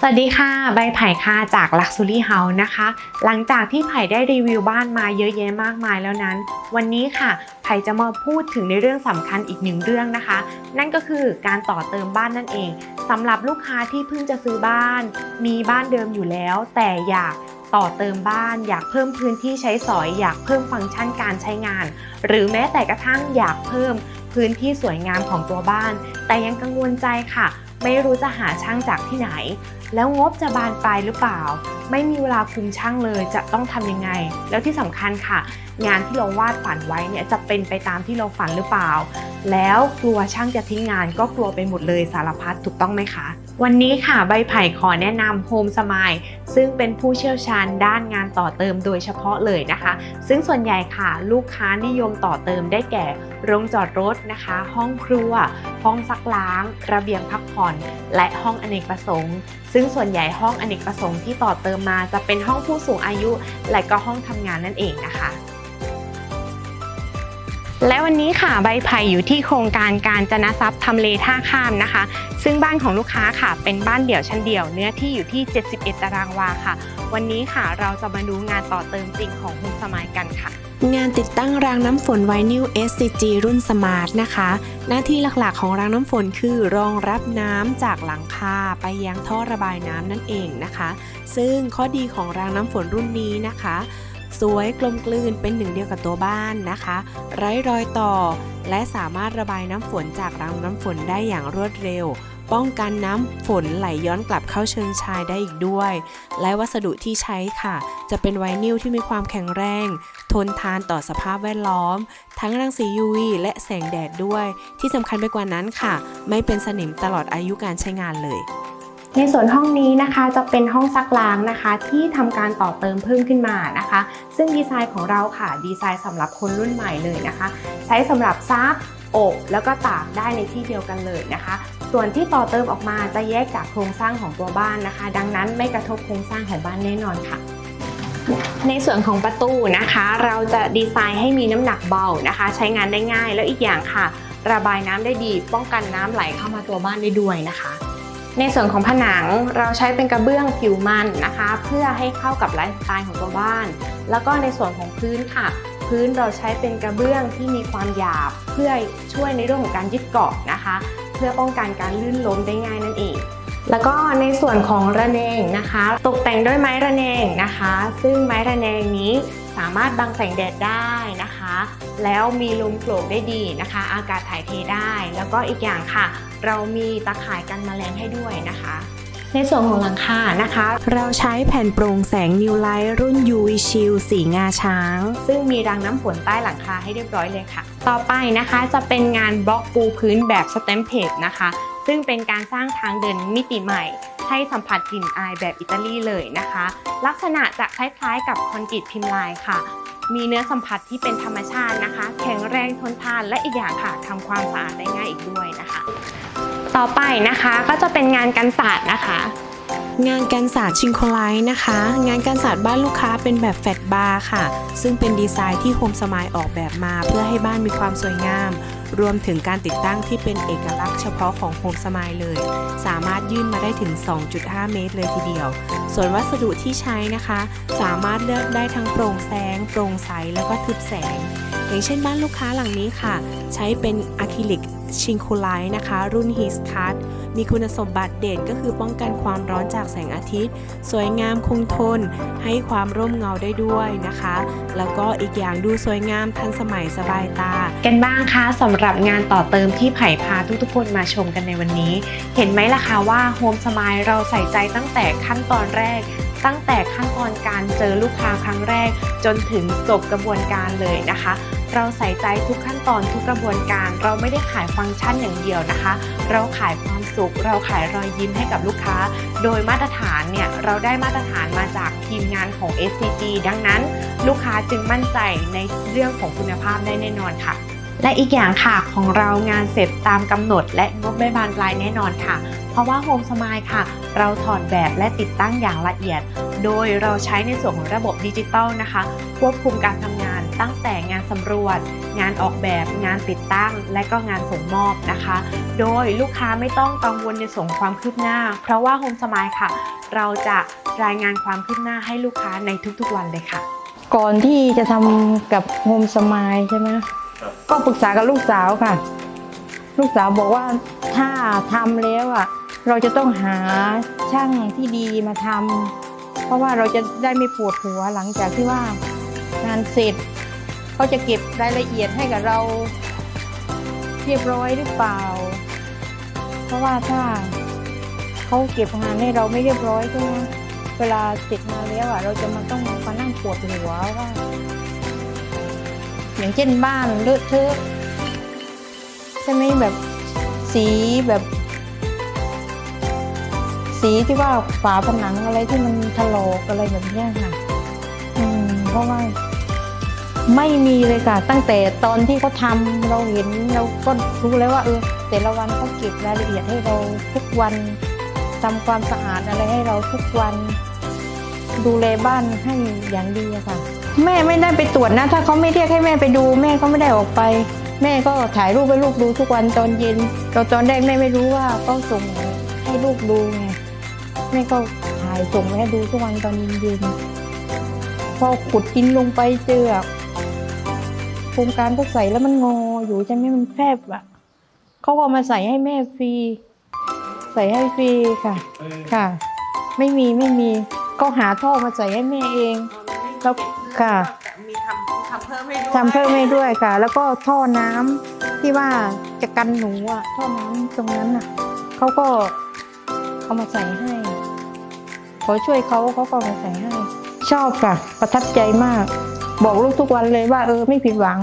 สวัสดีค่ะ ใบไผ่ค่ะจาก Luxury House นะคะ หลังจากที่ไผ่ได้รีวิวบ้านมาเยอะแยะมากมายแล้วนั้น วันนี้ค่ะ ไผ่จะมาพูดถึงในเรื่องสำคัญอีกหนึ่งเรื่องนะคะ นั่นก็คือการต่อเติมบ้านนั่นเองสำหรับลูกค้าที่เพิ่งจะซื้อบ้าน มีบ้านเดิมอยู่แล้ว แต่อยากต่อเติมบ้าน อยากเพิ่มพื้นที่ใช้สอย อยากเพิ่มฟังก์ชันการใช้งาน หรือแม้แต่กระทั่งอยากเพิ่มพื้นที่สวยงามของตัวบ้าน แต่ยังกังวลใจค่ะ ไม่รู้จะหาช่างจากที่ไหนแล้วงบจะบานปลายหรือเปล่า ไม่มีเวลาคุมช่างเลยจะต้องทำยังไง แล้วที่สำคัญค่ะ งานที่เราวาดฝันไว้เนี่ยจะเป็นไปตามที่เราฝันหรือเปล่า แล้วกลัวช่างจะทิ้งงานก็กลัวไปหมดเลยสารพัดถูกต้องไหมคะ วันนี้ค่ะใบไผ่ขอแนะนำโฮมสมายซึ่งเป็นผู้เชี่ยวชาญด้านงานต่อเติมโดยเฉพาะเลยนะคะ ซึ่งส่วนใหญ่ค่ะ ลูกค้านิยมต่อเติมได้แก่โรงจอดรถนะคะ ห้องครัว ห้องซักล้าง ระเบียงพักผ่อน และห้องอเนกประสงค์ซึ่งส่วนใหญ่ห้องอเนกประสงค์ที่ต่อเติมมาจะเป็นห้องผู้สูงอายุ และก็ห้องทำงานนั่นเองนะคะและวันนี้ค่ะใบไผ่อยู่ที่โครงการการจนทรัพย์ทำเลท่าข้ามนะคะ ซึ่งบ้านของลูกค้าค่ะ เป็นบ้านเดี่ยวชั้นเดี่ยวเนื้อที่อยู่ที่ 71 ตารางวาค่ะ วันนี้ค่ะเราจะมาดูงานต่อเติมจริงของโฮมสมายกันค่ะ งานติดตั้งรางน้ำฝนไวนิล SCG รุ่นสมาร์ทนะคะ หน้าที่หลักๆของรางน้ำฝนคือรองรับน้ำจากหลังคาไปยังท่อระบายน้ำนั่นเองนะคะ ซึ่งข้อดีของรางน้ำฝนรุ่นนี้นะคะ สวยกลมกลืนเป็นหนึ่งเดียวกับตัวบ้านนะคะ ไร้รอยต่อ และสามารถระบายน้ำฝนจากรางน้ำฝนได้อย่างรวดเร็ว ป้องกันน้ำฝนไหลย้อนกลับเข้าเชิงชายได้อีกด้วย และวัสดุที่ใช้ค่ะ จะเป็นไวนิลที่มีความแข็งแรง ทนทานต่อสภาพแวดล้อม ทั้งรังสี UV และแสงแดดด้วย ที่สำคัญไปกว่านั้นค่ะ ไม่เป็นสนิมตลอดอายุการใช้งานเลยในส่วนห้องนี้นะคะจะเป็นห้องซักล้างนะคะ ที่ทำการต่อเติมเพิ่มขึ้นมานะคะ ซึ่งดีไซน์ของเราค่ะดีไซน์สำหรับคนรุ่นใหม่เลยนะคะ ใช้สำหรับซัก อบแล้วก็ตากได้ในที่เดียวกันเลยนะคะ ส่วนที่ต่อเติมออกมาจะแยกจากโครงสร้างของตัวบ้านนะคะ ดังนั้นไม่กระทบโครงสร้างของบ้านแน่นอนค่ะในส่วนของประตูนะคะ เราจะดีไซน์ให้มีน้ำหนักเบานะคะ ใช้งานได้ง่ายแล้วอีกอย่างค่ะ ระบายน้ำได้ดี ป้องกันน้ำไหลเข้ามาตัวบ้านได้ด้วยนะคะ ในส่วนของผนังเราใช้เป็นกระเบื้องผิวมันนะคะ เพื่อให้เข้ากับไลฟ์สไตล์ของตัวบ้าน แล้วก็ในส่วนของพื้นค่ะ พื้นเราใช้เป็นกระเบื้องที่มีความหยาบ เพื่อช่วยในเรื่องของการยึดเกาะนะคะ เพื่อป้องกันการลื่นล้มได้ง่ายนั่นเองแล้วก็ในส่วนของระแนงนะคะ ตกแต่งด้วยไม้ระแนงนะคะ ซึ่งไม้ระแนงนี้สามารถบังแสงแดดได้นะคะ แล้วมีลมโกรกได้ดีนะคะ อากาศถ่ายเทได้ แล้วก็อีกอย่างค่ะ เรามีตาข่ายกันแมลงให้ด้วยนะคะ ในส่วนของหลังคานะคะ เราใช้แผ่นโปร่งแสง New Light รุ่น UV Shield สีงาช้าง ซึ่งมีรางน้ำฝนใต้หลังคาให้เรียบร้อยเลยค่ะ ต่อไปนะคะจะเป็นงานบล็อกปูพื้นแบบสเต็มเพจนะคะ ซึ่งเป็นการสร้างทางเดินมิติใหม่ ให้สัมผัสกลิ่นอายแบบอิตาลีเลยนะคะ ลักษณะจะคล้ายๆ กับคอนกรีตพิมพ์ลายค่ะมีเนื้อสัมผัสที่เป็นธรรมชาตินะคะ แข็งแรงทนทานและอีกอย่างค่ะทำความสะอาดได้ง่ายอีกด้วยนะคะ ต่อไปนะคะก็จะเป็นงานกันศาสตร์นะคะ งานกันศาสตร์ชิงโคไลท์นะคะ งานกันศาสตร์บ้านลูกค้าเป็นแบบแฟลตบาร์ค่ะ ซึ่งเป็นดีไซน์ที่โฮมสมายออกแบบมา เพื่อให้บ้านมีความสวยงาม รวมถึงการติดตั้งที่เป็นเอกลักษณ์เฉพาะของโฮมสมายเลย สามารถยื่นมาได้ถึง 2.5 เมตรเลยทีเดียว ส่วนวัสดุที่ใช้นะคะ สามารถเลือกได้ทั้งโปร่งแสง โปร่งใสแล้วก็ทึบแสง อย่างเช่นบ้านลูกค้าหลังนี้ค่ะ ใช้เป็นอะคริลิกชิงคูไลท์นะคะ รุ่น h i s c a t มีคุณสมบัติเด่นก็คือป้องกันความร้อนจากแสงอาทิตย์ สวยงามคงทน ให้ความร่มเงาได้ด้วยนะคะ แล้วก็อีกอย่างดูสวยงามทันสมัยสบายตา กันบ้างคะสำหรับงานต่อเติมที่ไผ่พาทุกๆคนมาชมกันในวันนี้ เห็นไหมล่ะคะว่าโฮมสมายเราใส่ใจตั้งแต่ขั้นตอนแรก ตั้งแต่ขั้นตอนการเจอลูกค้าครั้งแรก จนถึงจบกระบวนการเลยนะคะ เราใส่ใจทุกขั้นตอนทุกกระบวนการ เราไม่ได้ขายฟังก์ชันอย่างเดียวนะคะ เราขายความสุข เราขายรอยยิ้มให้กับลูกค้า โดยมาตรฐานเนี่ยเราได้มาตรฐานมาจากทีมงานของ SCG ดังนั้น ลูกค้าจึงมั่นใจในเรื่องของคุณภาพได้แน่นอนค่ะและอีกอย่างค่ะของเรางานเสร็จตามกำหนด และงบไม่บานปลายแน่นอนค่ะ เพราะว่าโฮมสมายค่ะ เราถอดแบบและติดตั้งอย่างละเอียด โดยเราใช้ในส่วนของระบบดิจิตอลนะคะ ควบคุมการทำงาน ตั้งแต่งานสำรวจ งานออกแบบ งานติดตั้ง และก็งานส่งมอบนะคะ โดยลูกค้าไม่ต้องกังวลในส่วนของความคืบหน้า เพราะว่าโฮมสมายค่ะ เราจะรายงานความคืบหน้าให้ลูกค้าในทุกๆวันเลยค่ะ ก่อนที่จะทำกับโฮมสมายใช่ไหมก็ปรึกษากับลูกสาวค่ะ ลูกสาวบอกว่าถ้าทำแล้วอะเราจะต้องหาช่างที่ดีมาทำเพราะว่าเราจะได้ไม่ปวดหัวหลังจากที่ว่างานเสร็จ เขาจะเก็บรายละเอียดให้กับเราเรียบร้อยหรือเปล่า เพราะว่าถ้าเขาเก็บงานให้เราไม่เรียบร้อยใช่ไหมเวลาเสร็จมาแล้วอะ เราจะมาต้องมานั่งปวดหัวว่า อย่างเช่นบ้านเลอะเทอะใช่ไหมแบบสีแบบ สีที่ว่าฝาผนังอะไรที่มันถลอกอะไรแบบนี้ค่ะ อืม เพราะว่า ไม่มีเลยค่ะ ตั้งแต่ตอนที่เขาทำเราเห็นเราก็รู้แล้วว่าเออแต่ละวันเขาเก็บรายละเอียดให้เราทุกวันทำความสะอาดอะไรให้เราทุกวัน ดูแลบ้านให้อย่างดีค่ะ แม่ไม่ได้ไปตรวจนะ ถ้าเขาไม่เรียกให้แม่ไปดู แม่ก็ไม่ได้ออกไป แม่ก็ถ่ายรูปให้ลูกดูทุกวันตอนเย็นตอนตอนแรกแม่ไม่รู้ว่าก็ส่งให้ลูกดูไงแม่ก็ถ่ายส่งให้ดูทุกวันตอนเย็นๆพอขุดดินลงไปเจอ โครงการก็ใส่แล้วมันงออยู่ใช่ไหมมันแคบอะเขาก็เอามาใส่ให้แม่ฟรีใส่ให้ฟรีค่ะ ค่ะ ไม่มีไม่มีก็หาท่อมาใส่ให้แม่เองแล้วค่ะ มีทำทำเพิ่มให้ด้วยทำเพิ่มให้ด้วยค่ะ แล้วก็ท่อน้ำที่ว่าจะกันหนูอะ ท่อน้ำตรงนั้นอะเขาก็เอามาใส่ให้ ขอช่วยเขาเขาก็เอามาใส่ให้ ชอบค่ะ ประทับใจมาก บอกลูกทุกวันเลยว่าเออไม่ผิดหวัง